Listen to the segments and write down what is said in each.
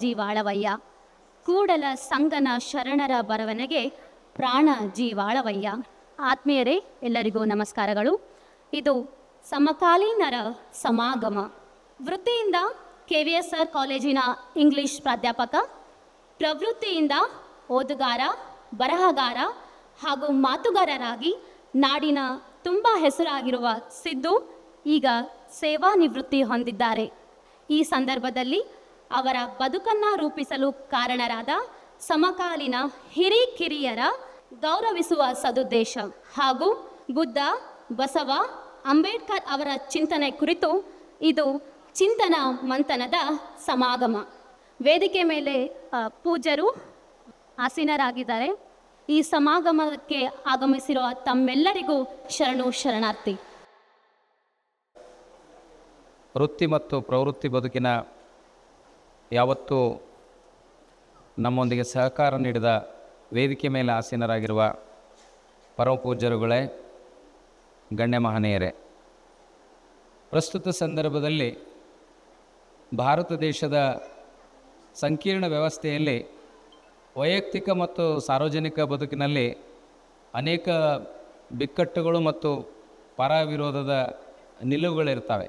ಜೀವಾಳವಯ್ಯ ಕೂಡಲ ಸಂಗನ ಶರಣರ ಬರವನೆಗೆ ಪ್ರಾಣ ಜೀವಾಳವಯ್ಯ ಆತ್ಮೀಯರೇ, ಎಲ್ಲರಿಗೂ ನಮಸ್ಕಾರಗಳು. ಇದು ಸಮಕಾಲೀನರ ಸಮಾಗಮ. ವೃತ್ತಿಯಿಂದ ಕೆ ವಿ ಎಸ್ ಆರ್ ಕಾಲೇಜಿನ ಇಂಗ್ಲಿಷ್ ಪ್ರಾಧ್ಯಾಪಕ, ಪ್ರವೃತ್ತಿಯಿಂದ ಓದುಗಾರ, ಬರಹಗಾರ ಹಾಗೂ ಮಾತುಗಾರರಾಗಿ ನಾಡಿನ ತುಂಬ ಹೆಸರಾಗಿರುವ ಸಿದ್ದು ಈಗ ಸೇವಾ ನಿವೃತ್ತಿ ಹೊಂದಿದ್ದಾರೆ. ಈ ಸಂದರ್ಭದಲ್ಲಿ ಅವರ ಬದುಕನ್ನು ರೂಪಿಸಲು ಕಾರಣರಾದ ಸಮಕಾಲೀನ ಹಿರಿಕಿರಿಯರ ಗೌರವಿಸುವ ಸದುದ್ದೇಶ ಹಾಗೂ ಬುದ್ಧ ಬಸವ ಅಂಬೇಡ್ಕರ್ ಅವರ ಚಿಂತನೆ ಕುರಿತು ಇದು ಚಿಂತನ ಮಂಥನದ ಸಮಾಗಮ. ವೇದಿಕೆ ಮೇಲೆ ಪೂಜರು ಆಸೀನರಾಗಿದ್ದಾರೆ. ಈ ಸಮಾಗಮಕ್ಕೆ ಆಗಮಿಸಿರುವ ತಮ್ಮೆಲ್ಲರಿಗೂ ಶರಣು ಶರಣಾರ್ಥಿ. ವೃತ್ತಿ ಮತ್ತು ಪ್ರವೃತ್ತಿ ಬದುಕಿನ ಯಾವತ್ತೂ ನಮ್ಮೊಂದಿಗೆ ಸಹಕಾರ ನೀಡಿದ ವೇದಿಕೆ ಮೇಲೆ ಆಸೀನರಾಗಿರುವ ಪರಮ ಪೂಜ್ಯರುಗಳೇ ಗಣ್ಯ ಮಹನೀಯರೇ, ಪ್ರಸ್ತುತ ಸಂದರ್ಭದಲ್ಲಿ ಭಾರತ ದೇಶದ ಸಂಕೀರ್ಣ ವ್ಯವಸ್ಥೆಯಲ್ಲಿ ವೈಯಕ್ತಿಕ ಮತ್ತು ಸಾರ್ವಜನಿಕ ಬದುಕಿನಲ್ಲಿ ಅನೇಕ ಬಿಕ್ಕಟ್ಟುಗಳು ಮತ್ತು ಪರ ವಿರೋಧದ ನಿಲುವುಗಳಿರ್ತವೆ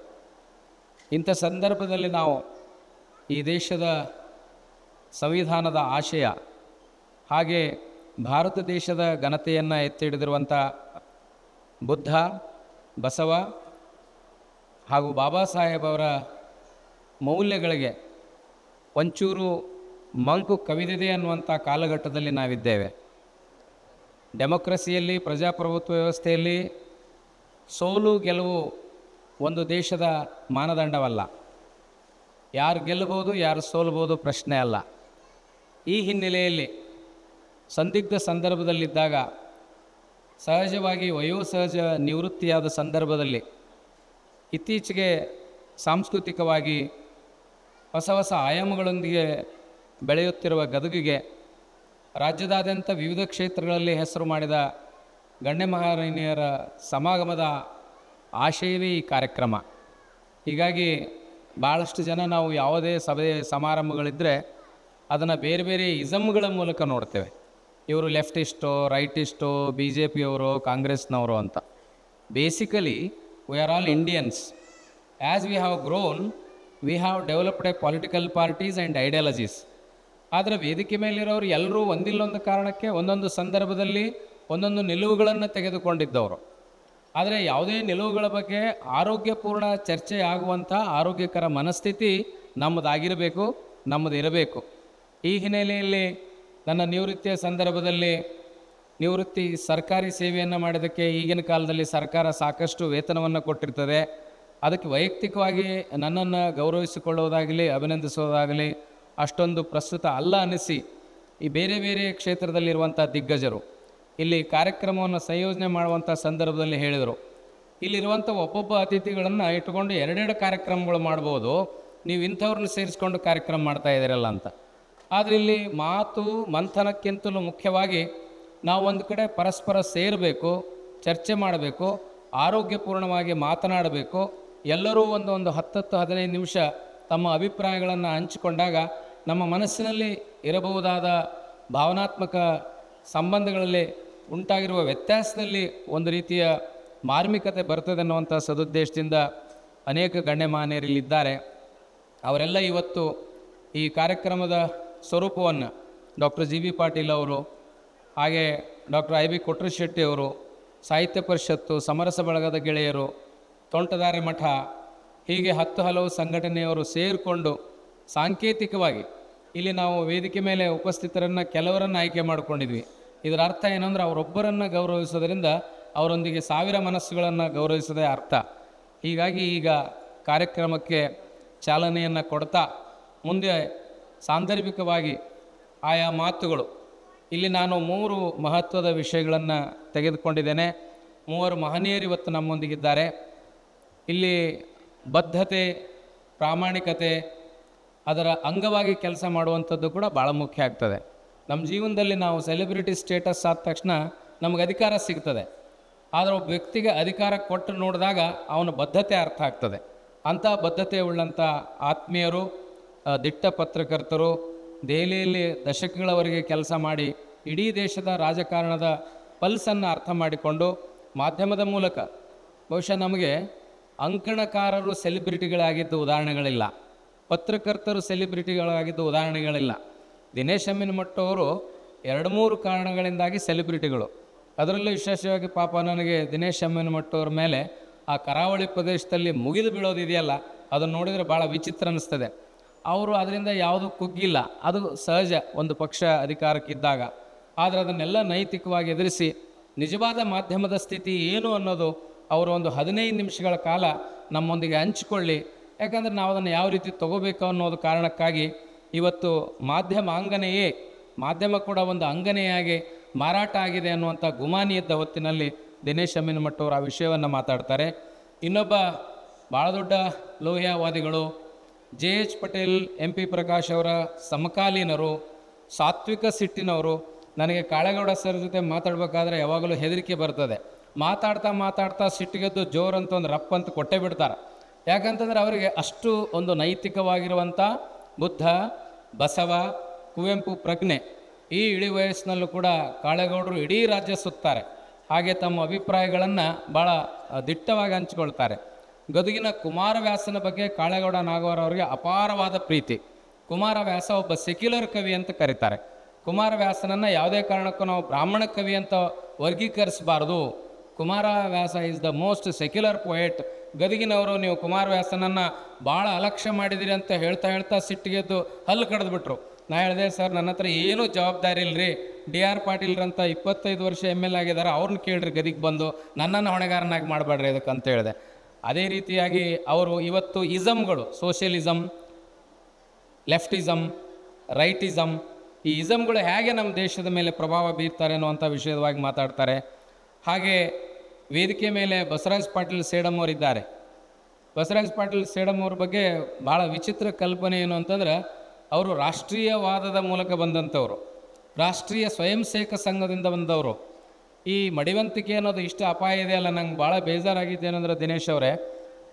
ಇಂಥ ಸಂದರ್ಭದಲ್ಲಿ ನಾವು ಈ ದೇಶದ ಸಂವಿಧಾನದ ಆಶಯ, ಹಾಗೆ ಭಾರತ ದೇಶದ ಘನತೆಯನ್ನು ಎತ್ತಿ ಹಿಡಿದಿರುವಂಥ ಬುದ್ಧ, ಬಸವ ಹಾಗೂ ಬಾಬಾ ಸಾಹೇಬ್ ಅವರ ಮೌಲ್ಯಗಳಿಗೆ ಒಂಚೂರು ಮಂಕು ಕವಿದಿದೆ ಅನ್ನುವಂಥ ಕಾಲಘಟ್ಟದಲ್ಲಿ ನಾವಿದ್ದೇವೆ. ಡೆಮೊಕ್ರಸಿಯಲ್ಲಿ, ಪ್ರಜಾಪ್ರಭುತ್ವ ವ್ಯವಸ್ಥೆಯಲ್ಲಿ ಸೋಲು ಗೆಲುವು ಒಂದು ದೇಶದ ಮಾನದಂಡವಲ್ಲ. ಯಾರು ಗೆಲ್ಲಬಹುದು, ಯಾರು ಸೋಲ್ಬೋದು ಪ್ರಶ್ನೆ ಅಲ್ಲ. ಈ ಹಿನ್ನೆಲೆಯಲ್ಲಿ ಸಂದಿಗ್ಧ ಸಂದರ್ಭದಲ್ಲಿದ್ದಾಗ ಸಹಜವಾಗಿ ವಯೋಸಹಜ ನಿವೃತ್ತಿಯಾದ ಸಂದರ್ಭದಲ್ಲಿ ಇತ್ತೀಚೆಗೆ ಸಾಂಸ್ಕೃತಿಕವಾಗಿ ಹೊಸ ಹೊಸ ಆಯಾಮಗಳೊಂದಿಗೆ ಬೆಳೆಯುತ್ತಿರುವ ಗದಗಿಗೆ ರಾಜ್ಯದಾದ್ಯಂತ ವಿವಿಧ ಕ್ಷೇತ್ರಗಳಲ್ಲಿ ಹೆಸರು ಮಾಡಿದ ಗಣ್ಯ ಮಹಾರಾಣಿಯರ ಸಮಾಗಮದ ಆಶಯವೇ ಈ ಕಾರ್ಯಕ್ರಮ. ಹೀಗಾಗಿ ಭಾಳಷ್ಟು ಜನ ನಾವು ಯಾವುದೇ ಸಭೆ ಸಮಾರಂಭಗಳಿದ್ದರೆ ಅದನ್ನು ಬೇರೆ ಬೇರೆ ಇಸಮ್ಗಳ ಮೂಲಕ ನೋಡ್ತೇವೆ. ಇವರು ಲೆಫ್ಟಿಸ್ಟೋ, ರೈಟಿಸ್ಟೋ ಬಿ ಜೆ ಪಿಯವರು ಕಾಂಗ್ರೆಸ್ನವರು ಅಂತ. Basically we are all Indians as we have grown we have developed a political parties and ideologies ಆದರೆ ವೇದಿಕೆ ಮೇಲಿರೋರು ಎಲ್ಲರೂ ಒಂದಿಲ್ಲೊಂದು ಕಾರಣಕ್ಕೆ ಒಂದೊಂದು ಸಂದರ್ಭದಲ್ಲಿ ಒಂದೊಂದು ನಿಲುವುಗಳನ್ನು ತೆಗೆದುಕೊಂಡಿದ್ದವರು. ಆದರೆ ಯಾವುದೇ ನಿಲುವುಗಳ ಬಗ್ಗೆ ಆರೋಗ್ಯಪೂರ್ಣ ಚರ್ಚೆ ಆಗುವಂಥ ಆರೋಗ್ಯಕರ ಮನಸ್ಥಿತಿ ನಮ್ಮದಾಗಿರಬೇಕು, ನಮ್ಮದಿರಬೇಕು. ಈ ಹಿನ್ನೆಲೆಯಲ್ಲಿ ನನ್ನ ನಿವೃತ್ತಿಯ ಸಂದರ್ಭದಲ್ಲಿ ನಿವೃತ್ತಿ ಸರ್ಕಾರಿ ಸೇವೆಯನ್ನು ಮಾಡೋದಕ್ಕೆ ಈಗಿನ ಕಾಲದಲ್ಲಿ ಸರ್ಕಾರ ಸಾಕಷ್ಟು ವೇತನವನ್ನು ಕೊಟ್ಟಿರ್ತದೆ. ಅದಕ್ಕೆ ವೈಯಕ್ತಿಕವಾಗಿ ನನ್ನನ್ನು ಗೌರವಿಸಿಕೊಳ್ಳೋದಾಗಲಿ ಅಭಿನಂದಿಸೋದಾಗಲಿ ಅಷ್ಟೊಂದು ಪ್ರಸ್ತುತ ಅಲ್ಲ ಅನ್ನಿಸಿ ಈ ಬೇರೆ ಬೇರೆ ಕ್ಷೇತ್ರದಲ್ಲಿರುವಂಥ ದಿಗ್ಗಜರು ಇಲ್ಲಿ ಕಾರ್ಯಕ್ರಮವನ್ನು ಸಂಯೋಜನೆ ಮಾಡುವಂಥ ಸಂದರ್ಭದಲ್ಲಿ ಹೇಳಿದರು. ಇಲ್ಲಿರುವಂಥ ಒಬ್ಬೊಬ್ಬ ಅತಿಥಿಗಳನ್ನು ಇಟ್ಟುಕೊಂಡು ಎರಡೆರಡು ಕಾರ್ಯಕ್ರಮಗಳು ಮಾಡ್ಬೋದು. ನೀವು ಇಂಥವ್ರನ್ನ ಸೇರಿಸ್ಕೊಂಡು ಕಾರ್ಯಕ್ರಮ ಮಾಡ್ತಾ ಇದ್ದೀರಲ್ಲ ಅಂತ. ಆದರೆ ಇಲ್ಲಿ ಮಾತು ಮಂಥನಕ್ಕಿಂತಲೂ ಮುಖ್ಯವಾಗಿ ನಾವು ಒಂದು ಕಡೆ ಪರಸ್ಪರ ಸೇರಬೇಕು, ಚರ್ಚೆ ಮಾಡಬೇಕು, ಆರೋಗ್ಯಪೂರ್ಣವಾಗಿ ಮಾತನಾಡಬೇಕು. ಎಲ್ಲರೂ ಒಂದು ಒಂದು ಹತ್ತತ್ತು ಹದಿನೈದು ನಿಮಿಷ ತಮ್ಮ ಅಭಿಪ್ರಾಯಗಳನ್ನು ಹಂಚಿಕೊಂಡಾಗ ನಮ್ಮ ಮನಸ್ಸಿನಲ್ಲಿ ಇರಬಹುದಾದ ಭಾವನಾತ್ಮಕ ಸಂಬಂಧಗಳಲ್ಲಿ ಉಂಟಾಗಿರುವ ವ್ಯತ್ಯಾಸದಲ್ಲಿ ಒಂದು ರೀತಿಯ ಮಾರ್ಮಿಕತೆ ಬರ್ತದೆ ಅನ್ನುವಂಥ ಸದುದ್ದೇಶದಿಂದ ಅನೇಕ ಗಣ್ಯಮಾನ್ಯರಿಲ್ಲಿದ್ದಾರೆ. ಅವರೆಲ್ಲ ಇವತ್ತು ಈ ಕಾರ್ಯಕ್ರಮದ ಸ್ವರೂಪವನ್ನು ಡಾಕ್ಟರ್ ಜಿ ಬಿ ಪಾಟೀಲ್ ಅವರು, ಹಾಗೆ ಡಾಕ್ಟರ್ ಐ ಬಿ ಕೊಟ್ರಶೆಟ್ಟಿ ಅವರು, ಸಾಹಿತ್ಯ ಪರಿಷತ್ತು, ಸಮರಸ ಬಳಗದ ಗೆಳೆಯರು ತೋಂಟದಾರೆ ಮಠ, ಹೀಗೆ ಹತ್ತು ಹಲವು ಸಂಘಟನೆಯವರು ಸೇರಿಕೊಂಡು ಸಾಂಕೇತಿಕವಾಗಿ ಇಲ್ಲಿ ನಾವು ವೇದಿಕೆ ಮೇಲೆ ಉಪಸ್ಥಿತರನ್ನು ಕೆಲವರನ್ನು ಆಯ್ಕೆ ಮಾಡಿಕೊಂಡಿದ್ವಿ. ಇದರ ಅರ್ಥ ಏನಂದ್ರೆ ಅವರೊಬ್ಬರನ್ನು ಗೌರವಿಸೋದರಿಂದ ಅವರೊಂದಿಗೆ ಸಾವಿರ ಮನಸ್ಸುಗಳನ್ನು ಗೌರವಿಸೋದೇ ಅರ್ಥ. ಹೀಗಾಗಿ ಈಗ ಕಾರ್ಯಕ್ರಮಕ್ಕೆ ಚಾಲನೆಯನ್ನು ಕೊಡ್ತಾ ಮುಂದೆ ಸಾಂದರ್ಭಿಕವಾಗಿ ಆಯಾ ಮಾತುಗಳು. ಇಲ್ಲಿ ನಾನು ಮೂರು ಮಹತ್ವದ ವಿಷಯಗಳನ್ನು ತೆಗೆದುಕೊಂಡಿದ್ದೇನೆ. ಮೂವರು ಮಹನೀಯರು ಇವತ್ತು ನಮ್ಮೊಂದಿಗಿದ್ದಾರೆ. ಇಲ್ಲಿ ಬದ್ಧತೆ, ಪ್ರಾಮಾಣಿಕತೆ, ಅದರ ಅಂಗವಾಗಿ ಕೆಲಸ ಮಾಡುವಂಥದ್ದು ಕೂಡ ಭಾಳ ಮುಖ್ಯ ಆಗ್ತದೆ. ನಮ್ಮ ಜೀವನದಲ್ಲಿ ನಾವು ಸೆಲೆಬ್ರಿಟಿ ಸ್ಟೇಟಸ್ ಆದ ತಕ್ಷಣ ನಮಗೆ ಅಧಿಕಾರ ಸಿಗ್ತದೆ. ಆದರೆ ಒಬ್ಬ ವ್ಯಕ್ತಿಗೆ ಅಧಿಕಾರ ಕೊಟ್ಟು ನೋಡಿದಾಗ ಅವನ ಬದ್ಧತೆ ಅರ್ಥ ಆಗ್ತದೆ. ಅಂಥ ಬದ್ಧತೆ ಉಳ್ಳಂಥ ಆತ್ಮೀಯರು ದಿಟ್ಟ ಪತ್ರಕರ್ತರು, ದೆಹಲಿಯಲ್ಲಿ ದಶಕಗಳವರೆಗೆ ಕೆಲಸ ಮಾಡಿ ಇಡೀ ದೇಶದ ರಾಜಕಾರಣದ ಪಲ್ಸನ್ನು ಅರ್ಥ ಮಾಡಿಕೊಂಡು ಮಾಧ್ಯಮದ ಮೂಲಕ ಬಹುಶಃ ನಮಗೆ ಅಂಕಣಕಾರರು ಸೆಲೆಬ್ರಿಟಿಗಳಾಗಿದ್ದು ಉದಾಹರಣೆಗಳಿಲ್ಲ. ಪತ್ರಕರ್ತರು ಸೆಲೆಬ್ರಿಟಿಗಳಾಗಿದ್ದು ಉದಾಹರಣೆಗಳಿಲ್ಲ. ದಿನೇಶ್ ಅಮ್ಮನ ಅವರು ಎರಡು ಮೂರು ಕಾರಣಗಳಿಂದಾಗಿ ಸೆಲೆಬ್ರಿಟಿಗಳು. ಅದರಲ್ಲೂ ವಿಶೇಷವಾಗಿ ಪಾಪ ನನಗೆ ದಿನೇಶ್ ಅಮ್ಮಿನಮಟ್ಟವ್ರ ಮೇಲೆ ಆ ಕರಾವಳಿ ಪ್ರದೇಶದಲ್ಲಿ ಮುಗಿದು ಬೀಳೋದಿದೆಯಲ್ಲ, ಅದನ್ನು ನೋಡಿದರೆ ಭಾಳ ವಿಚಿತ್ರ ಅನ್ನಿಸ್ತದೆ ಅವರು ಅದರಿಂದ ಯಾವುದು ಕುಗ್ಗಿಲ್ಲ, ಅದು ಸಹಜ ಒಂದು ಪಕ್ಷ ಅಧಿಕಾರಕ್ಕಿದ್ದಾಗ. ಆದರೆ ಅದನ್ನೆಲ್ಲ ನೈತಿಕವಾಗಿ ಎದುರಿಸಿ ನಿಜವಾದ ಮಾಧ್ಯಮದ ಸ್ಥಿತಿ ಏನು ಅನ್ನೋದು ಅವರು ಒಂದು ಹದಿನೈದು ನಿಮಿಷಗಳ ಕಾಲ ನಮ್ಮೊಂದಿಗೆ ಹಂಚಿಕೊಳ್ಳಿ. ಯಾಕಂದರೆ ನಾವು ಅದನ್ನು ಯಾವ ರೀತಿ ತಗೋಬೇಕು ಅನ್ನೋದು ಕಾರಣಕ್ಕಾಗಿ ಇವತ್ತು ಮಾಧ್ಯಮ ಅಂಗನೆಯೇ, ಮಾಧ್ಯಮ ಕೂಡ ಒಂದು ಅಂಗನೆಯಾಗಿ ಮಾರಾಟ ಆಗಿದೆ ಅನ್ನುವಂಥ ಗುಮಾನಿ ಇದ್ದ ಹೊತ್ತಿನಲ್ಲಿ ದಿನೇಶ್ ಅಮೀನ್ಮಠ್ ಅವರು ಆ ವಿಷಯವನ್ನು ಮಾತಾಡ್ತಾರೆ. ಇನ್ನೊಬ್ಬ ಭಾಳ ದೊಡ್ಡ ಲೋಹ್ಯವಾದಿಗಳು, J H Patel, M P Prakash ಅವರ ಸಮಕಾಲೀನರು, ಸಾತ್ವಿಕ ಸಿಟ್ಟಿನವರು, ನನಗೆ ಕಾಳೇಗೌಡ ಸರ್ ಜೊತೆ ಮಾತಾಡಬೇಕಾದ್ರೆ ಯಾವಾಗಲೂ ಹೆದರಿಕೆ ಬರ್ತದೆ. ಮಾತಾಡ್ತಾ ಮಾತಾಡ್ತಾ ಸಿಟ್ಟಿಗೆದ್ದು ಜೋರಂತ ಒಂದು ರಪ್ ಅಂತ ಕೊಟ್ಟೇ ಬಿಡ್ತಾರೆ. ಯಾಕಂತಂದರೆ ಅವರಿಗೆ ಅಷ್ಟು ಒಂದು ನೈತಿಕವಾಗಿರುವಂಥ ಬುದ್ಧ, ಬಸವ, ಕುವೆಂಪು ಪ್ರಜ್ಞೆ ಈ ಇಳಿ ವಯಸ್ಸಿನಲ್ಲೂ ಕೂಡ ಕಾಳೇಗೌಡರು ಇಡೀ ರಾಜ್ಯ ಸುತ್ತಾರೆ. ಹಾಗೆ ತಮ್ಮ ಅಭಿಪ್ರಾಯಗಳನ್ನು ಭಾಳ ದಿಟ್ಟವಾಗಿ ಹಂಚಿಕೊಳ್ತಾರೆ. ಗದುಗಿನ ಕುಮಾರವ್ಯಾಸನ ಬಗ್ಗೆ ಕಾಳೇಗೌಡ ನಾಗವರ ಅವರಿಗೆ ಅಪಾರವಾದ ಪ್ರೀತಿ. ಕುಮಾರವ್ಯಾಸ ಒಬ್ಬ ಸೆಕ್ಯುಲರ್ ಕವಿ ಅಂತ ಕರೀತಾರೆ. ಕುಮಾರವ್ಯಾಸನನ್ನು ಯಾವುದೇ ಕಾರಣಕ್ಕೂ ನಾವು ಬ್ರಾಹ್ಮಣ ಕವಿ ಅಂತ ವರ್ಗೀಕರಿಸಬಾರ್ದು. Kumaravyasa is the most secular poet ಗದಗಿನವರು, ನೀವು ಕುಮಾರವ್ಯಾಸನನ್ನು ಭಾಳ ಅಲಕ್ಷ್ಯ ಮಾಡಿದಿರಿ ಅಂತ ಹೇಳ್ತಾ ಹೇಳ್ತಾ ಸಿಟ್ಟಿಗೆದ್ದು ಹಲ್ಲು ಕಡ್ದುಬಿಟ್ರು. ನಾ ಹೇಳಿದೆ, ಸರ್, ನನ್ನ ಹತ್ರ ಏನೂ ಜವಾಬ್ದಾರಿ ಇಲ್ಲರಿ ಡಿ ಆರ್ ಪಾಟೀಲ್ರಂತ ಇಪ್ಪತ್ತೈದು ವರ್ಷ ಎಂ ಎಲ್ ಆಗಿದ್ದಾರೆ. ಅವ್ರನ್ನ ಕೇಳ್ರಿ ಗದಿಗೆ ಬಂದು. ನನ್ನನ್ನು ಹೊಣೆಗಾರನಾಗಿ ಮಾಡಬೇಡ್ರಿ ಅದಕ್ಕೆ ಅಂತ ಹೇಳಿದೆ. ಅದೇ ರೀತಿಯಾಗಿ ಅವರು ಇವತ್ತು ಇಸಮ್ಗಳು ಸೋಷಿಯಲಿಸಮ್ ಲೆಫ್ಟಿಸಮ್ ರೈಟಿಸಮ್ ಈ ಇಸಮ್ಗಳು ಹೇಗೆ ನಮ್ಮ ದೇಶದ ಮೇಲೆ ಪ್ರಭಾವ ಬೀರ್ತಾರೆ ಅನ್ನುವಂಥ ವಿಷಯವಾಗಿ ಮಾತಾಡ್ತಾರೆ. ಹಾಗೆ ವೇದಿಕೆ ಮೇಲೆ ಬಸವರಾಜ್ ಪಾಟೀಲ್ ಸೇಡಮ್ ಅವರಿದ್ದಾರೆ. ಬಸವರಾಜ್ ಪಾಟೀಲ್ ಸೇಡಮ್ ಅವ್ರ ಬಗ್ಗೆ ಭಾಳ ವಿಚಿತ್ರ ಕಲ್ಪನೆ ಏನು ಅಂತಂದ್ರೆ, ಅವರು ರಾಷ್ಟ್ರೀಯವಾದದ ಮೂಲಕ ಬಂದಂಥವ್ರು. ರಾಷ್ಟ್ರೀಯ ಸ್ವಯಂ ಸೇವಕ ಸಂಘದಿಂದ ಬಂದವರು. ಈ ಮಡಿವಂತಿಕೆ ಅನ್ನೋದು ಇಷ್ಟು ಅಪಾಯ ಇದೆ ಅಲ್ಲ, ನಂಗೆ ಭಾಳ ಬೇಜಾರಾಗಿದೆ ಏನಂದ್ರೆ ದಿನೇಶ್ ಅವರೇ.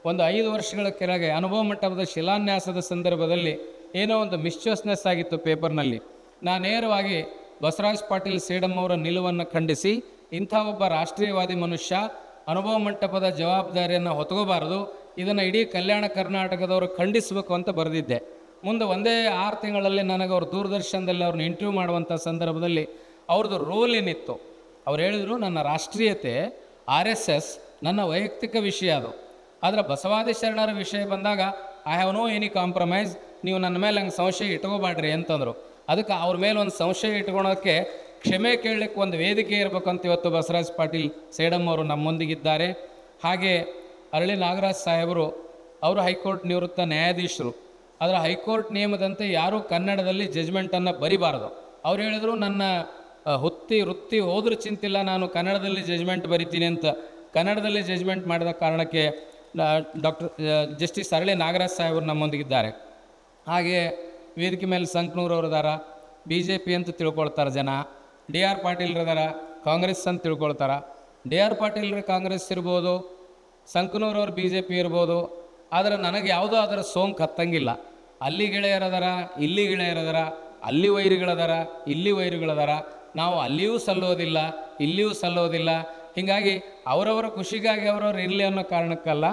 ಒಂದು ಐದು ವರ್ಷಗಳ ಕೆಳಗೆ ಅನುಭವ ಮಟ್ಟದ ಶಿಲಾನ್ಯಾಸದ ಸಂದರ್ಭದಲ್ಲಿ ಏನೋ ಒಂದು ಮಿಶ್ಚಸ್ನೆಸ್ ಆಗಿತ್ತು ಪೇಪರ್ನಲ್ಲಿ. ನಾನು ನೇರವಾಗಿ ಬಸವರಾಜ್ ಪಾಟೀಲ್ ಸೇಡಮ್ ಅವರ ನಿಲುವನ್ನು ಖಂಡಿಸಿ ಇಂಥ ಒಬ್ಬ ರಾಷ್ಟ್ರೀಯವಾದಿ ಮನುಷ್ಯ ಅನುಭವ ಮಂಟಪದ ಜವಾಬ್ದಾರಿಯನ್ನು ಹೊತ್ಕೋಬಾರದು. ಇದನ್ನು ಇಡೀ ಕಲ್ಯಾಣ ಕರ್ನಾಟಕದವರು ಖಂಡಿಸಬೇಕು ಅಂತ ಬರೆದಿದ್ದೆ. ಮುಂದೆ ಒಂದೇ ಆರು ತಿಂಗಳಲ್ಲಿ ನನಗೆ ಅವರು ದೂರದರ್ಶನದಲ್ಲಿ ಅವ್ರನ್ನ ಇಂಟರ್ವ್ಯೂ ಮಾಡುವಂಥ ಸಂದರ್ಭದಲ್ಲಿ ಅವ್ರದ್ದು ರೋಲ್ ಏನಿತ್ತು? ಅವ್ರು ಹೇಳಿದರು, ನನ್ನ ರಾಷ್ಟ್ರೀಯತೆ, ಆರ್ ಎಸ್ ಎಸ್ ನನ್ನ ವೈಯಕ್ತಿಕ ವಿಷಯ ಅದು. ಆದರೆ ಬಸವಾದಿ ಶರಣರ ವಿಷಯ ಬಂದಾಗ I have no any compromise ನೀವು ನನ್ನ ಮೇಲೆ ಹಂಗೆ ಸಂಶಯ ಇಟ್ಕೋಬೇಡ್ರಿ ಅಂತಂದರು. ಅದಕ್ಕೆ ಅವ್ರ ಮೇಲೆ ಒಂದು ಸಂಶಯ ಇಟ್ಕೊಳೋಕ್ಕೆ ಕ್ಷಮೆ ಕೇಳಲಿಕ್ಕೆ ಒಂದು ವೇದಿಕೆ ಇರಬೇಕು ಅಂತ ಇವತ್ತು ಬಸವರಾಜ್ ಪಾಟೀಲ್ ಸೇಡಮ್ ಅವರು ನಮ್ಮೊಂದಿಗಿದ್ದಾರೆ. ಹಾಗೆ ಅರಳಿ ನಾಗರಾಜ್ ಸಾಹೇಬರು, ಅವರು ಹೈಕೋರ್ಟ್ ನಿವೃತ್ತ ನ್ಯಾಯಾಧೀಶರು. ಆದರೆ ಹೈಕೋರ್ಟ್ ನಿಯಮದಂತೆ ಯಾರೂ ಕನ್ನಡದಲ್ಲಿ ಜಜ್ಮೆಂಟನ್ನು ಬರಿಬಾರದು. ಅವ್ರು ಹೇಳಿದರು, ನನ್ನ ಹುತ್ತಿ ವೃತ್ತಿ ಹೋದ್ರೂ ಚಿಂತಿಲ್ಲ, ನಾನು ಕನ್ನಡದಲ್ಲಿ ಜಜ್ಮೆಂಟ್ ಬರಿತೀನಿ ಅಂತ. ಕನ್ನಡದಲ್ಲಿ ಜಜ್ಮೆಂಟ್ ಮಾಡಿದ ಕಾರಣಕ್ಕೆ ಡಾಕ್ಟರ್ ಜಸ್ಟಿಸ್ ಅರಳಿ ನಾಗರಾಜ್ ಸಾಹೇಬರು ನಮ್ಮೊಂದಿಗಿದ್ದಾರೆ. ಹಾಗೆ ವೇದಿಕೆ ಮೇಲೆ ಸಂಕನೂರವ್ರದಾರ ಬಿ ಜೆ ಪಿ ಅಂತ ತಿಳ್ಕೊಳ್ತಾರೆ ಜನ. ಡಿ ಆರ್ ಪಾಟೀಲ್ರದಾರ ಕಾಂಗ್ರೆಸ್ ಅಂತ ತಿಳ್ಕೊಳ್ತಾರೆ. ಡಿ ಆರ್ ಪಾಟೀಲ್ರು ಕಾಂಗ್ರೆಸ್ ಇರ್ಬೋದು ಸಂಕನೂರವ್ರ ಬಿ ಜೆ ಪಿ ಇರ್ಬೋದು, ಆದರೆ ನನಗೆ ಯಾವುದೋ ಅದರ ಸೋಂಕು ಹತ್ತಂಗಿಲ್ಲ. ಅಲ್ಲಿ ಗೆಳೆಯರದಾರ ಇಲ್ಲಿ ಗೆಳೆಯರದಾರ ಅಲ್ಲಿ ವೈರಿಗಳದಾರ ಇಲ್ಲಿ ವೈರಿಗಳದಾರ ನಾವು ಅಲ್ಲಿಯೂ ಸಲ್ಲೋದಿಲ್ಲ, ಇಲ್ಲಿಯೂ ಸಲ್ಲೋದಿಲ್ಲ. ಹೀಗಾಗಿ ಅವರವರ ಖುಷಿಗಾಗಿ ಅವರವ್ರು ಇರಲಿ ಅನ್ನೋ ಕಾರಣಕ್ಕಲ್ಲ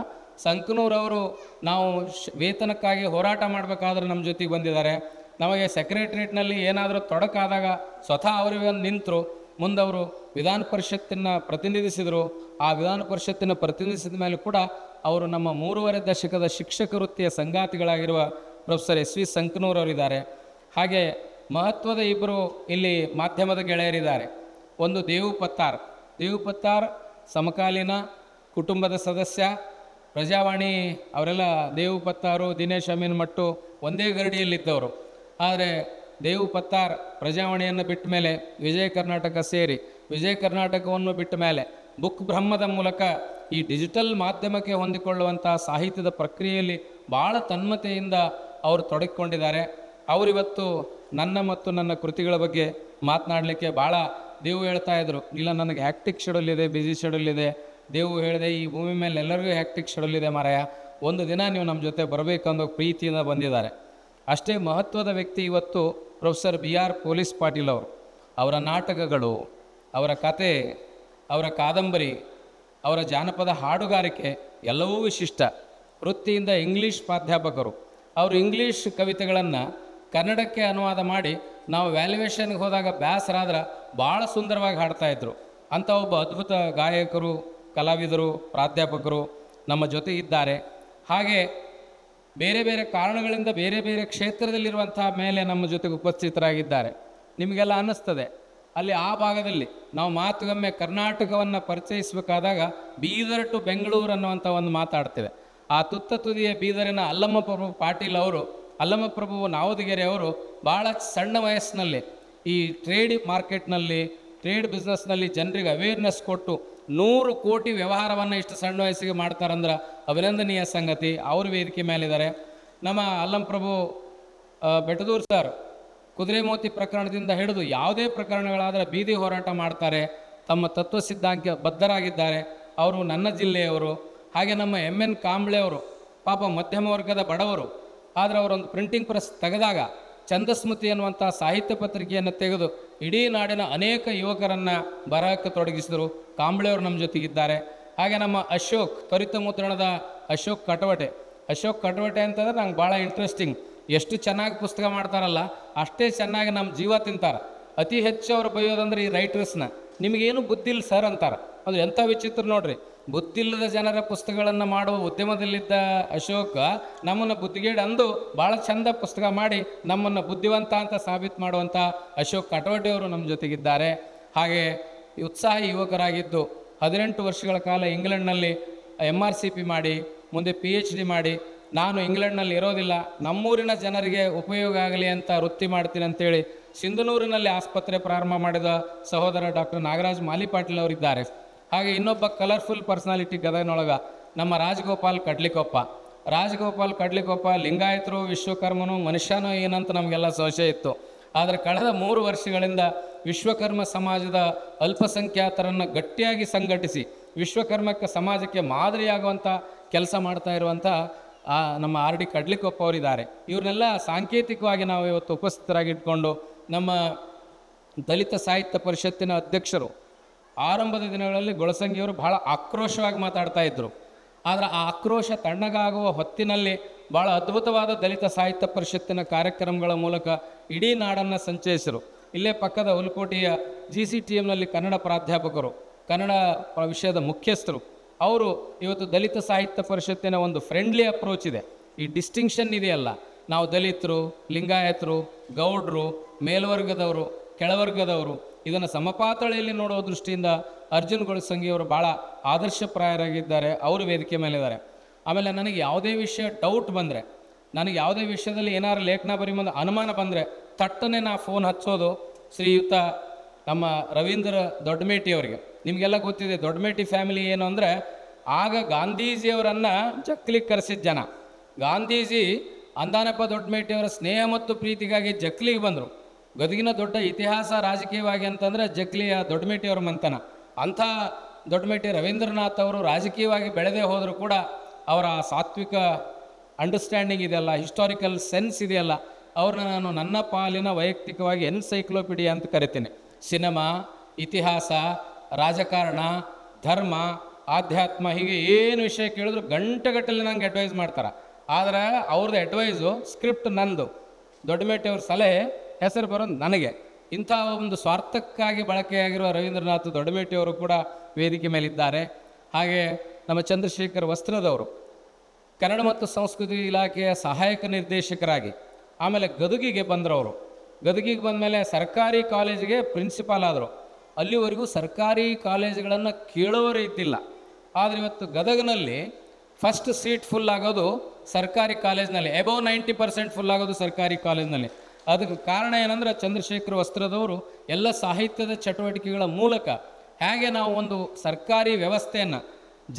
ಸಂಕನೂರವರು ನಾವು ವೇತನಕ್ಕಾಗಿ ಹೋರಾಟ ಮಾಡಬೇಕಾದ್ರೆ ನಮ್ಮ ಜೊತೆಗೆ ಬಂದಿದ್ದಾರೆ. ನಮಗೆ ಸೆಕ್ರೆಟ್ರೇಟ್ನಲ್ಲಿ ಏನಾದರೂ ತೊಡಕಾದಾಗ ಸ್ವತಃ ಅವರಿಗೆ ನಿಂತರು, ಮುಂದೆ ಅವರು ವಿಧಾನ ಪರಿಷತ್ತಿನ ಪ್ರತಿನಿಧಿಸಿದರು. ಆ ವಿಧಾನ ಪರಿಷತ್ತಿನ ಪ್ರತಿನಿಧಿಸಿದ ಮೇಲೆ ಕೂಡ ಅವರು ನಮ್ಮ ಮೂರುವರೆ ದಶಕದ ಶಿಕ್ಷಕ ವೃತ್ತಿಯ ಸಂಗಾತಿಗಳಾಗಿರುವ ಪ್ರೊಫೆಸರ್ ಎಸ್ ವಿ ಸಂಕನೂರವರಿದ್ದಾರೆ ಹಾಗೆ ಮಹತ್ವದ ಇಬ್ಬರು ಇಲ್ಲಿ ಮಾಧ್ಯಮದ ಗೆಳೆಯರಿದ್ದಾರೆ. ಒಂದು ದೇವು ಪತ್ತಾರ್. ದೇವು ಪತ್ತಾರ್ ಸಮಕಾಲೀನ ಕುಟುಂಬದ ಸದಸ್ಯ, ಪ್ರಜಾವಾಣಿ ಅವರೆಲ್ಲ ದೇವು ಪತ್ತಾರು, ದಿನೇಶ್ ಅಮೀನ್ ಮಟ್ಟು ಒಂದೇ ಗರಡಿಯಲ್ಲಿದ್ದವರು. ಆದರೆ ದೇವು ಪತ್ತಾರ್ ಪ್ರಜಾವಣಿಯನ್ನು ಬಿಟ್ಟ ಮೇಲೆ ವಿಜಯ ಕರ್ನಾಟಕ ಸೇರಿ ವಿಜಯ ಕರ್ನಾಟಕವನ್ನು ಬಿಟ್ಟ ಮೇಲೆ ಬುಕ್ ಬ್ರಹ್ಮದ ಮೂಲಕ ಈ ಡಿಜಿಟಲ್ ಮಾಧ್ಯಮಕ್ಕೆ ಹೊಂದಿಕೊಳ್ಳುವಂಥ ಸಾಹಿತ್ಯದ ಪ್ರಕ್ರಿಯೆಯಲ್ಲಿ ಭಾಳ ತನ್ಮತೆಯಿಂದ ಅವರು ತೊಡಗಿಕೊಂಡಿದ್ದಾರೆ. ಅವರಿವತ್ತು ನನ್ನ ಮತ್ತು ನನ್ನ ಕೃತಿಗಳ ಬಗ್ಗೆ ಮಾತನಾಡಲಿಕ್ಕೆ ಭಾಳ ದೇವು ಹೇಳ್ತಾ ಇದ್ರು. ಇಲ್ಲ, ನನಗೆ ಹ್ಯಾಕ್ಟಿಕ್ ಶೆಡ್ಯೂಲ್ ಇದೆ ಬಿಸಿ ಶೆಡ್ಯೂಲ್ ಇದೆ. ದೇವು ಹೇಳಿದೆ, ಈ ಭೂಮಿ ಮೇಲೆ ಎಲ್ಲರಿಗೂ ಹ್ಯಾಕ್ಟಿಕ್ ಶೆಡ್ಯೂಲ್ ಇದೆ ಮಾರಾಯ. ಒಂದು ದಿನ ನೀವು ನಮ್ಮ ಜೊತೆ ಬರಬೇಕನ್ನೋ ಪ್ರೀತಿಯಿಂದ ಬಂದಿದ್ದಾರೆ. ಅಷ್ಟೇ ಮಹತ್ವದ ವ್ಯಕ್ತಿ ಇವತ್ತು professor B R police Patil ಅವರು. ಅವರ ನಾಟಕಗಳು, ಅವರ ಕತೆ, ಅವರ ಕಾದಂಬರಿ, ಅವರ ಜಾನಪದ ಹಾಡುಗಾರಿಕೆ ಎಲ್ಲವೂ ವಿಶಿಷ್ಟ. ವೃತ್ತಿಯಿಂದ ಇಂಗ್ಲೀಷ್ ಪ್ರಾಧ್ಯಾಪಕರು. ಅವರು ಇಂಗ್ಲೀಷ್ ಕವಿತೆಗಳನ್ನು ಕನ್ನಡಕ್ಕೆ ಅನುವಾದ ಮಾಡಿ ನಾವು ವ್ಯಾಲ್ಯುವೇಷನ್ಗೆ ಹೋದಾಗ ಬ್ಯಾಸರಾದ್ರೆ ಭಾಳ ಸುಂದರವಾಗಿ ಹಾಡ್ತಾಯಿದ್ರು ಅಂಥ ಒಬ್ಬ ಅದ್ಭುತ ಗಾಯಕರು, ಕಲಾವಿದರು, ಪ್ರಾಧ್ಯಾಪಕರು ನಮ್ಮ ಜೊತೆ ಇದ್ದಾರೆ. ಹಾಗೆ ಬೇರೆ ಬೇರೆ ಕಾರಣಗಳಿಂದ ಬೇರೆ ಬೇರೆ ಕ್ಷೇತ್ರದಲ್ಲಿರುವಂತಹ ಮೇಲೆ ನಮ್ಮ ಜೊತೆಗೆ ಉಪಸ್ಥಿತರಾಗಿದ್ದಾರೆ. ನಿಮಗೆಲ್ಲ ಅನ್ನಿಸ್ತದೆ, ಅಲ್ಲಿ ಆ ಭಾಗದಲ್ಲಿ ನಾವು ಮಾತುಗೊಮ್ಮೆ ಕರ್ನಾಟಕವನ್ನು ಪರಿಚಯಿಸಬೇಕಾದಾಗ ಬೀದರ್ ಟು ಬೆಂಗಳೂರು ಅನ್ನುವಂಥ ಒಂದು ಮಾತಾಡ್ತೇವೆ. ಆ ತುತ್ತ ತುದಿಯ ಬೀದರಿನ ಅಲ್ಲಮ್ಮ ಪ್ರಭು ಪಾಟೀಲ್ ಅವರು ಅಲ್ಲಮ್ಮ ಪ್ರಭು ನಾವದಗೆರೆ ಅವರು ಭಾಳ ಸಣ್ಣ ವಯಸ್ಸಿನಲ್ಲಿ ಈ ಟ್ರೇಡ್ ಮಾರ್ಕೆಟ್ನಲ್ಲಿ ಟ್ರೇಡ್ ಬಿಸ್ನೆಸ್ನಲ್ಲಿ ಜನರಿಗೆ ಅವೇರ್ನೆಸ್ ಕೊಟ್ಟು ನೂರು ಕೋಟಿ ವ್ಯವಹಾರವನ್ನು ಇಷ್ಟು ಸಣ್ಣ ವಯಸ್ಸಿಗೆ ಮಾಡ್ತಾರಂದ್ರೆ ಅಭಿನಂದನೀಯ ಸಂಗತಿ. ಅವರು ವೇದಿಕೆ ಮೇಲಿದ್ದಾರೆ. ನಮ್ಮ ಅಲ್ಲಂ ಪ್ರಭು ಬೆಟದೂರ್ ಸರ್ ಕುದುರೆಮೋತಿ ಪ್ರಕರಣದಿಂದ ಹಿಡಿದು ಯಾವುದೇ ಪ್ರಕರಣಗಳಾದರೆ ಬೀದಿ ಹೋರಾಟ ಮಾಡ್ತಾರೆ. ತಮ್ಮ ತತ್ವ ಸಿದ್ಧಾಂತ ಬದ್ಧರಾಗಿದ್ದಾರೆ. ಅವರು ನನ್ನ ಜಿಲ್ಲೆಯವರು, ಹಾಗೆ ನಮ್ಮ ಎಂ ಎನ್ ಕಾಂಬ್ಳೆ ಅವರು ಪಾಪ ಮಧ್ಯಮ ವರ್ಗದ ಬಡವರು. ಆದರೆ ಅವರೊಂದು ಪ್ರಿಂಟಿಂಗ್ ಪ್ರೆಸ್ ತೆಗೆದಾಗ ಛಂದಸ್ಮೃತಿ ಅನ್ನುವಂಥ ಸಾಹಿತ್ಯ ಪತ್ರಿಕೆಯನ್ನು ತೆಗೆದು ಇಡೀ ನಾಡಿನ ಅನೇಕ ಯುವಕರನ್ನು ಬರಹಕ್ಕೆ ತೊಡಗಿಸಿದರು. ಕಾಂಬ್ಳೆಯವರು ನಮ್ಮ ಜೊತೆಗಿದ್ದಾರೆ. ಹಾಗೆ ನಮ್ಮ ಅಶೋಕ್, ತ್ವರಿತ ಮುದ್ರಣದ ಅಶೋಕ್ ಕಟವಟೆ. ಅಶೋಕ್ ಕಟವಟೆ ಅಂತಂದ್ರೆ ನಂಗೆ ಭಾಳ ಇಂಟ್ರೆಸ್ಟಿಂಗ್ ಎಷ್ಟು ಚೆನ್ನಾಗಿ ಪುಸ್ತಕ ಮಾಡ್ತಾರಲ್ಲ, ಅಷ್ಟೇ ಚೆನ್ನಾಗಿ ನಮ್ಮ ಜೀವ ತಿಂತಾರೆ. ಅತಿ ಹೆಚ್ಚು ಅವ್ರು ಬೈಯೋದಂದ್ರೆ ಈ ರೈಟರ್ಸ್ನ ನಿಮಗೇನು ಬುದ್ಧಿಲ್ಲ ಸರ್ ಅಂತಾರೆ. ಅದು ಎಂಥ ವಿಚಿತ್ರ ನೋಡ್ರಿ. ಬುದ್ಧಿಲ್ಲದ ಜನರ ಪುಸ್ತಕಗಳನ್ನು ಮಾಡುವ ಉದ್ಯಮದಲ್ಲಿದ್ದ ಅಶೋಕ ನಮ್ಮನ್ನು ಬುದ್ಧಿಗೇಡು ಅಂದು ಭಾಳ ಚಂದ ಪುಸ್ತಕ ಮಾಡಿ ನಮ್ಮನ್ನು ಬುದ್ಧಿವಂತ ಅಂತ ಸಾಬೀತು ಮಾಡುವಂಥ ಅಶೋಕ್ ಕಟೋಟಿಯವರು ನಮ್ಮ ಜೊತೆಗಿದ್ದಾರೆ. ಹಾಗೆ ಉತ್ಸಾಹಿ ಯುವಕರಾಗಿದ್ದು ಹದಿನೆಂಟು ವರ್ಷಗಳ ಕಾಲ ಇಂಗ್ಲೆಂಡ್ನಲ್ಲಿ ಎಂ ಆರ್ ಸಿ ಪಿ ಮಾಡಿ, ಮುಂದೆ ಪಿ ಎಚ್ ಡಿ ಮಾಡಿ, ನಾನು ಇಂಗ್ಲೆಂಡ್ನಲ್ಲಿ ಇರೋದಿಲ್ಲ, ನಮ್ಮೂರಿನ ಜನರಿಗೆ ಉಪಯೋಗ ಆಗಲಿ ಅಂತ ವೃತ್ತಿ ಮಾಡ್ತೀನಿ ಅಂತೇಳಿ ಸಿಂಧನೂರಿನಲ್ಲಿ ಆಸ್ಪತ್ರೆ ಪ್ರಾರಂಭ ಮಾಡಿದ ಸಹೋದರ ಡಾಕ್ಟರ್ ನಾಗರಾಜ್ ಮಾಲಿಪಾಟೀಲ್ ಅವರಿದ್ದಾರೆ. ಹಾಗೆ ಇನ್ನೊಬ್ಬ ಕಲರ್ಫುಲ್ ಪರ್ಸನಾಲಿಟಿ ಗದಗನೊಳಗೆ ನಮ್ಮ ರಾಜಗೋಪಾಲ್ ಕಡ್ಲಿಕೊಪ್ಪ. ರಾಜಗೋಪಾಲ್ ಕಡ್ಲಿಕೊಪ್ಪ ಲಿಂಗಾಯತರು, ವಿಶ್ವಕರ್ಮನು, ಮನುಷ್ಯನೋ ಏನಂತ ನಮಗೆಲ್ಲ ಸಂಶಯ ಇತ್ತು. ಆದರೆ ಕಳೆದ ಮೂರು ವರ್ಷಗಳಿಂದ ವಿಶ್ವಕರ್ಮ ಸಮಾಜದ ಅಲ್ಪಸಂಖ್ಯಾತರನ್ನು ಗಟ್ಟಿಯಾಗಿ ಸಂಘಟಿಸಿ ವಿಶ್ವಕರ್ಮಕ್ಕೆ ಸಮಾಜಕ್ಕೆ ಮಾದರಿಯಾಗುವಂಥ ಕೆಲಸ ಮಾಡ್ತಾ ಇರುವಂಥ ನಮ್ಮ ಆರ್ ಡಿ ಕಡ್ಲಿಕೊಪ್ಪ ಅವರಿದ್ದಾರೆ. ಇವ್ರನ್ನೆಲ್ಲ ಸಾಂಕೇತಿಕವಾಗಿ ನಾವು ಇವತ್ತು ಉಪಸ್ಥಿತರಾಗಿಟ್ಕೊಂಡು ನಮ್ಮ ದಲಿತ ಸಾಹಿತ್ಯ ಪರಿಷತ್ತಿನ ಅಧ್ಯಕ್ಷರು ಆರಂಭದ ದಿನಗಳಲ್ಲಿ ಗೊಳಸಂಗಿಯವರು ಬಹಳ ಆಕ್ರೋಶವಾಗಿ ಮಾತಾಡ್ತಾ ಇದ್ದರು ಆದರೆ ಆ ಆಕ್ರೋಶ ತಣ್ಣಗಾಗುವ ಹೊತ್ತಿನಲ್ಲಿ ಭಾಳ ಅದ್ಭುತವಾದ ದಲಿತ ಸಾಹಿತ್ಯ ಪರಿಷತ್ತಿನ ಕಾರ್ಯಕ್ರಮಗಳ ಮೂಲಕ ಇಡೀ ನಾಡನ್ನು ಸಂಚಯಿಸಿದರು ಇಲ್ಲೇ ಪಕ್ಕದ ಹುಲ್ಕೋಟೆಯ ಜಿ ಸಿ ಟಿ ಎಮ್ನಲ್ಲಿ ಕನ್ನಡ ಪ್ರಾಧ್ಯಾಪಕರು, ಕನ್ನಡ ವಿಷಯದ ಮುಖ್ಯಸ್ಥರು, ಅವರು ಇವತ್ತು ದಲಿತ ಸಾಹಿತ್ಯ ಪರಿಷತ್ತಿನ ಒಂದು ಫ್ರೆಂಡ್ಲಿ ಅಪ್ರೋಚ್ ಇದೆ. ಈ ಡಿಸ್ಟಿಂಕ್ಷನ್ ಇದೆಯಲ್ಲ. ನಾವು ದಲಿತರು, ಲಿಂಗಾಯತರು, ಗೌಡ್ರು, ಮೇಲ್ವರ್ಗದವರು, ಕೆಳವರ್ಗದವರು ಇದನ್ನು ಸಮಪಾತಳಿಯಲ್ಲಿ ನೋಡುವ ದೃಷ್ಟಿಯಿಂದ ಅರ್ಜುನ್ ಗೊಳಸಂಗಿಯವರು ಭಾಳ ಆದರ್ಶಪ್ರಾಯರಾಗಿದ್ದಾರೆ. ಅವರು ವೇದಿಕೆ ಮೇಲಿದ್ದಾರೆ. ಆಮೇಲೆ ನನಗೆ ಯಾವುದೇ ವಿಷಯ ಡೌಟ್ ಬಂದರೆ, ನನಗೆ ಯಾವುದೇ ವಿಷಯದಲ್ಲಿ ಏನಾದ್ರು ಲೇಖನ ಬರೀ ಅನುಮಾನ ಬಂದರೆ, ತಟ್ಟನೆ ನಾ ಫೋನ್ ಹಚ್ಚೋದು ಶ್ರೀಯುತ ನಮ್ಮ ರವೀಂದ್ರ ದೊಡ್ಡಮೇಟಿಯವರಿಗೆ ನಿಮಗೆಲ್ಲ ಗೊತ್ತಿದೆ ದೊಡ್ಡಮೇಟಿ ಫ್ಯಾಮಿಲಿ ಏನು ಅಂದರೆ, ಆಗ ಗಾಂಧೀಜಿಯವರನ್ನು ಜಕ್ಲಿ ಕರೆಸಿದ ಜನ. ಗಾಂಧೀಜಿ, ಅಂದಾನಪ್ಪ ದೊಡ್ಡಮೇಟಿಯವರ ಸ್ನೇಹ ಮತ್ತು ಪ್ರೀತಿಗಾಗಿ ಜಕ್ಲಿಗೆ ಬಂದರು. ಗದಗಿನ ದೊಡ್ಡ ಇತಿಹಾಸ ರಾಜಕೀಯವಾಗಿ ಅಂತಂದರೆ ಜಗ್ಲಿಯ ದೊಡ್ಡಮೇಟಿಯವ್ರ ಮಂತನ. ಅಂಥ ದೊಡ್ಡಮೇಟಿ ರವೀಂದ್ರನಾಥ್ ಅವರು ರಾಜಕೀಯವಾಗಿ ಬೆಳೆದೇ ಹೋದರೂ ಕೂಡ ಅವರ ಸಾತ್ವಿಕ ಅಂಡರ್ಸ್ಟ್ಯಾಂಡಿಂಗ್ ಇದೆಯಲ್ಲ ಹಿಸ್ಟಾರಿಕಲ್ ಸೆನ್ಸ್ ಇದೆಯಲ್ಲ, ಅವ್ರನ್ನ ನಾನು ನನ್ನ ಪಾಲಿನ ವೈಯಕ್ತಿಕವಾಗಿ ಎನ್ಸೈಕ್ಲೋಪಿಡಿಯಾ ಅಂತ ಕರಿತೀನಿ. ಸಿನಿಮಾ, ಇತಿಹಾಸ, ರಾಜಕಾರಣ, ಧರ್ಮ, ಆಧ್ಯಾತ್ಮ, ಹೀಗೆ ಏನು ವಿಷಯ ಕೇಳಿದ್ರು ಗಂಟೆಗಟ್ಟಲೆ ನಂಗೆ ಅಡ್ವೈಸ್ ಮಾಡ್ತಾರೆ. ಆದರೆ ಅವ್ರದ್ದು ಅಡ್ವೈಸು ಸ್ಕ್ರಿಪ್ಟ್ ನಂದು. ದೊಡ್ಡಮೇಟೆ ಅವ್ರ ಸಲಹೆ ಹೆಸರು ಬರೋದು ನನಗೆ. ಇಂಥ ಒಂದು ಸ್ವಾರ್ಥಕ್ಕಾಗಿ ಬಳಕೆಯಾಗಿರುವ ರವೀಂದ್ರನಾಥ್ ದೊಡ್ಡಮೇಟಿಯವರು ಕೂಡ ವೇದಿಕೆ ಮೇಲಿದ್ದಾರೆ. ಹಾಗೆ ನಮ್ಮ ಚಂದ್ರಶೇಖರ್ ವಸ್ತ್ರದವರು, ಕನ್ನಡ ಮತ್ತು ಸಂಸ್ಕೃತಿ ಇಲಾಖೆಯ ಸಹಾಯಕ ನಿರ್ದೇಶಕರಾಗಿ, ಆಮೇಲೆ ಗದಗಿಗೆ ಬಂದರವರು. ಗದಗಿಗೆ ಬಂದಮೇಲೆ ಸರ್ಕಾರಿ ಕಾಲೇಜಿಗೆ ಪ್ರಿನ್ಸಿಪಾಲ್ ಆದರು. ಅಲ್ಲಿವರೆಗೂ ಸರ್ಕಾರಿ ಕಾಲೇಜುಗಳನ್ನು ಕೇಳೋರೇ ಇದ್ದಿಲ್ಲ. ಆದರೆ ಇವತ್ತು ಗದಗನಲ್ಲಿ ಫಸ್ಟ್ ಸೀಟ್ ಫುಲ್ ಆಗೋದು ಸರ್ಕಾರಿ ಕಾಲೇಜ್ನಲ್ಲಿ ಎಬೋವ್ ನೈಂಟಿ ಪರ್ಸೆಂಟ್ ಫುಲ್ ಆಗೋದು ಸರ್ಕಾರಿ ಕಾಲೇಜ್ನಲ್ಲಿ. ಅದಕ್ಕೆ ಕಾರಣ ಏನಂದ್ರೆ ಚಂದ್ರಶೇಖರ್ ವಸ್ತ್ರದವರು ಎಲ್ಲ ಸಾಹಿತ್ಯದ ಚಟುವಟಿಕೆಗಳ ಮೂಲಕ ಹೇಗೆ ನಾವು ಒಂದು ಸರ್ಕಾರಿ ವ್ಯವಸ್ಥೆಯನ್ನು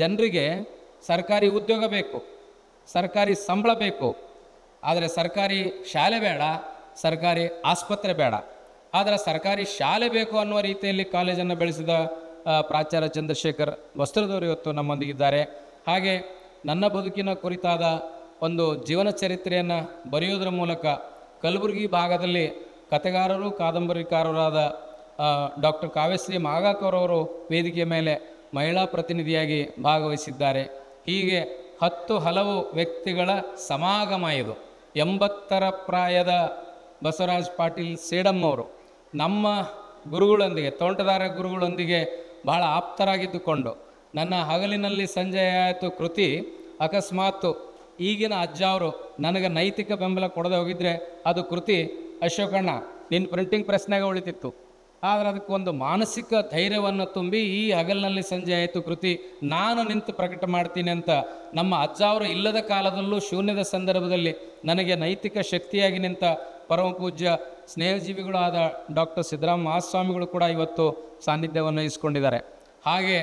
ಜನರಿಗೆ ಸರ್ಕಾರಿ ಉದ್ಯೋಗ ಬೇಕು, ಸರ್ಕಾರಿ ಸಂಬಳ ಬೇಕು, ಆದರೆ ಸರ್ಕಾರಿ ಶಾಲೆ ಬೇಡ, ಸರ್ಕಾರಿ ಆಸ್ಪತ್ರೆ ಬೇಡ, ಆದರೆ ಸರ್ಕಾರಿ ಶಾಲೆ ಬೇಕು ಅನ್ನುವ ರೀತಿಯಲ್ಲಿ ಕಾಲೇಜನ್ನು ಬೆಳೆಸಿದ ಪ್ರಾಚಾರ್ಯ ಚಂದ್ರಶೇಖರ್ ವಸ್ತ್ರದವರು ಇವತ್ತು ನಮ್ಮೊಂದಿಗಿದ್ದಾರೆ. ಹಾಗೆ ನನ್ನ ಬದುಕಿನ ಕುರಿತಾದ ಒಂದು ಜೀವನ ಚರಿತ್ರೆಯನ್ನು ಬರೆಯೋದ್ರ ಮೂಲಕ ಕಲಬುರಗಿ ಭಾಗದಲ್ಲಿ ಕಥೆಗಾರರು, ಕಾದಂಬರಿಕಾರರಾದ ಡಾಕ್ಟರ್ ಕಾವ್ಯಶ್ರೀ ಮಾಗಾಕರವರು ವೇದಿಕೆಯ ಮೇಲೆ ಮಹಿಳಾ ಪ್ರತಿನಿಧಿಯಾಗಿ ಭಾಗವಹಿಸಿದ್ದಾರೆ. ಹೀಗೆ ಹತ್ತು ಹಲವು ವ್ಯಕ್ತಿಗಳ ಸಮಾಗಮ ಇದು. ಎಂಬತ್ತರ ಪ್ರಾಯದ ಬಸವರಾಜ್ ಪಾಟೀಲ್ ಸೇಡಮ್ ಅವರು ನಮ್ಮ ಗುರುಗಳೊಂದಿಗೆ, ತೋಂಟದಾರ ಗುರುಗಳೊಂದಿಗೆ ಬಹಳ ಆಪ್ತರಾಗಿದ್ದುಕೊಂಡು, ನನ್ನ ಹಗಲಿನಲ್ಲಿ ಸಂಜೆ ಆಯಿತು ಕೃತಿ ಅಕಸ್ಮಾತ್ತು ಈಗಿನ ಅಜ್ಜ ಅವರು ನನಗೆ ನೈತಿಕ ಬೆಂಬಲ ಕೊಡದೆ ಹೋಗಿದ್ರೆ ಅದು ಕೃತಿ. ಅಶೋಕಣ್ಣ ನಿನ್ನ ಪ್ರಿಂಟಿಂಗ್ ಪ್ರೆಸ್ನಾಗ ಉಳಿತಿತ್ತು. ಆದರೆ ಅದಕ್ಕೆ ಒಂದು ಮಾನಸಿಕ ಧೈರ್ಯವನ್ನು ತುಂಬಿ ಈ ಹಗಲಿನಲ್ಲಿ ಸಂಜೆ ಆಯಿತು ಕೃತಿ. ನಾನು ನಿಂತು ಪ್ರಕಟ ಮಾಡ್ತೀನಿ ಅಂತ ನಮ್ಮ ಅಜ್ಜ ಅವರು ಇಲ್ಲದ ಕಾಲದಲ್ಲೂ ಶೂನ್ಯದ ಸಂದರ್ಭದಲ್ಲಿ ನನಗೆ ನೈತಿಕ ಶಕ್ತಿಯಾಗಿ ನಿಂತ ಪರಮ ಪೂಜ್ಯ ಸ್ನೇಹಜೀವಿಗಳು ಆದ ಡಾಕ್ಟರ್ ಸಿದ್ದರಾಮ ಮಹಾಸ್ವಾಮಿಗಳು ಕೂಡ ಇವತ್ತು ಸಾನ್ನಿಧ್ಯವನ್ನು ಇಸ್ಕೊಂಡಿದ್ದಾರೆ ಹಾಗೆ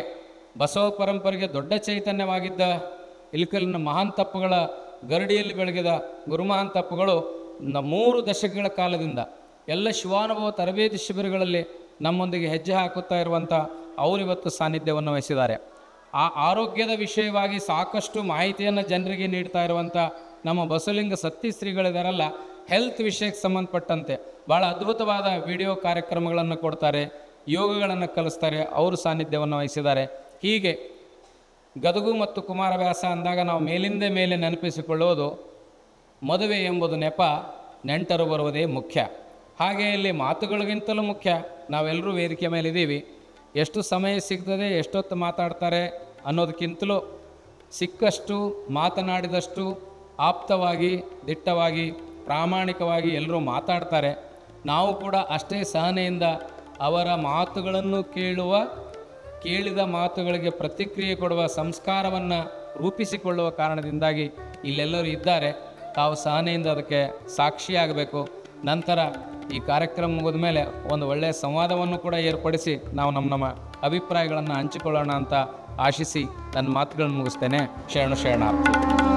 ಬಸವ ಪರಂಪರೆಗೆ ದೊಡ್ಡ ಚೈತನ್ಯವಾಗಿದ್ದ ಇಲ್ಕಲಿನ ಮಹಾನ್ ತಪ್ಪುಗಳ ಗರಡಿಯಲ್ಲಿ ಬೆಳಗಿದ ಗುರುಮಹಾನ್ ತಪ್ಪುಗಳು ನ ಮೂರು ದಶಕಗಳ ಕಾಲದಿಂದ ಎಲ್ಲ ಶಿವಾನುಭವ ತರಬೇತಿ ಶಿಬಿರಗಳಲ್ಲಿ ನಮ್ಮೊಂದಿಗೆ ಹೆಜ್ಜೆ ಹಾಕುತ್ತಾ ಇರುವಂಥ ಅವರಿವತ್ತು ಸಾನ್ನಿಧ್ಯವನ್ನು ವಹಿಸಿದ್ದಾರೆ. ಆ ಆರೋಗ್ಯದ ವಿಷಯವಾಗಿ ಸಾಕಷ್ಟು ಮಾಹಿತಿಯನ್ನು ಜನರಿಗೆ ನೀಡ್ತಾ ಇರುವಂಥ ನಮ್ಮ ಬಸವಲಿಂಗ ಸತ್ತಿ ಶ್ರೀಗಳಿದಾರಲ್ಲ ಹೆಲ್ತ್ ವಿಷಯಕ್ಕೆ ಸಂಬಂಧಪಟ್ಟಂತೆ ಭಾಳ ಅದ್ಭುತವಾದ ವಿಡಿಯೋ ಕಾರ್ಯಕ್ರಮಗಳನ್ನು ಕೊಡ್ತಾರೆ, ಯೋಗಗಳನ್ನು ಕಲಿಸ್ತಾರೆ, ಅವರು ಸಾನ್ನಿಧ್ಯವನ್ನು ವಹಿಸಿದ್ದಾರೆ. ಹೀಗೆ ಗದಗು ಮತ್ತು ಕುಮಾರವ್ಯಾಸ ಅಂದಾಗ ನಾವು ಮೇಲಿಂದ ಮೇಲೆ ನೆನಪಿಸಿಕೊಳ್ಳುವುದು ಮದುವೆ ಎಂಬುದು ನೆಪ, ನೆಂಟರು ಬರುವುದೇ ಮುಖ್ಯ. ಹಾಗೆ ಇಲ್ಲಿ ಮಾತುಗಳಿಗಿಂತಲೂ ಮುಖ್ಯ. ನಾವೆಲ್ಲರೂ ವೇದಿಕೆ ಮೇಲೆ ಇದ್ದೀವಿ ಎಷ್ಟು ಸಮಯ ಸಿಗ್ತದೆ, ಎಷ್ಟೊತ್ತು ಮಾತಾಡ್ತಾರೆ ಅನ್ನೋದಕ್ಕಿಂತಲೂ ಸಿಕ್ಕಷ್ಟು, ಮಾತನಾಡಿದಷ್ಟು ಆಪ್ತವಾಗಿ, ದಿಟ್ಟವಾಗಿ, ಪ್ರಾಮಾಣಿಕವಾಗಿ ಎಲ್ಲರೂ ಮಾತಾಡ್ತಾರೆ. ನಾವು ಕೂಡ ಅಷ್ಟೇ ಸಹನೆಯಿಂದ ಅವರ ಮಾತುಗಳನ್ನು ಕೇಳುವ ಕೇಳಿದ ಮಾತುಗಳಿಗೆ ಪ್ರತಿಕ್ರಿಯೆ ಕೊಡುವ ಸಂಸ್ಕಾರವನ್ನು ರೂಪಿಸಿಕೊಳ್ಳುವ ಕಾರಣದಿಂದಾಗಿ ಇಲ್ಲೆಲ್ಲರೂ ಇದ್ದಾರೆ. ತಾವು ಸಹನೆಯಿಂದ ಅದಕ್ಕೆ ಸಾಕ್ಷಿಯಾಗಬೇಕು. ನಂತರ ಈ ಕಾರ್ಯಕ್ರಮ ಮುಗಿದ ಮೇಲೆ ಒಂದು ಒಳ್ಳೆಯ ಸಂವಾದವನ್ನು ಕೂಡ ಏರ್ಪಡಿಸಿ ನಾವು ನಮ್ಮ ನಮ್ಮ ಅಭಿಪ್ರಾಯಗಳನ್ನು ಹಂಚಿಕೊಳ್ಳೋಣ ಅಂತ ಆಶಿಸಿ ನನ್ನ ಮಾತುಗಳನ್ನು ಮುಗಿಸ್ತೇನೆ. ಶರಣು ಶರಣಾರ್ಥಿ.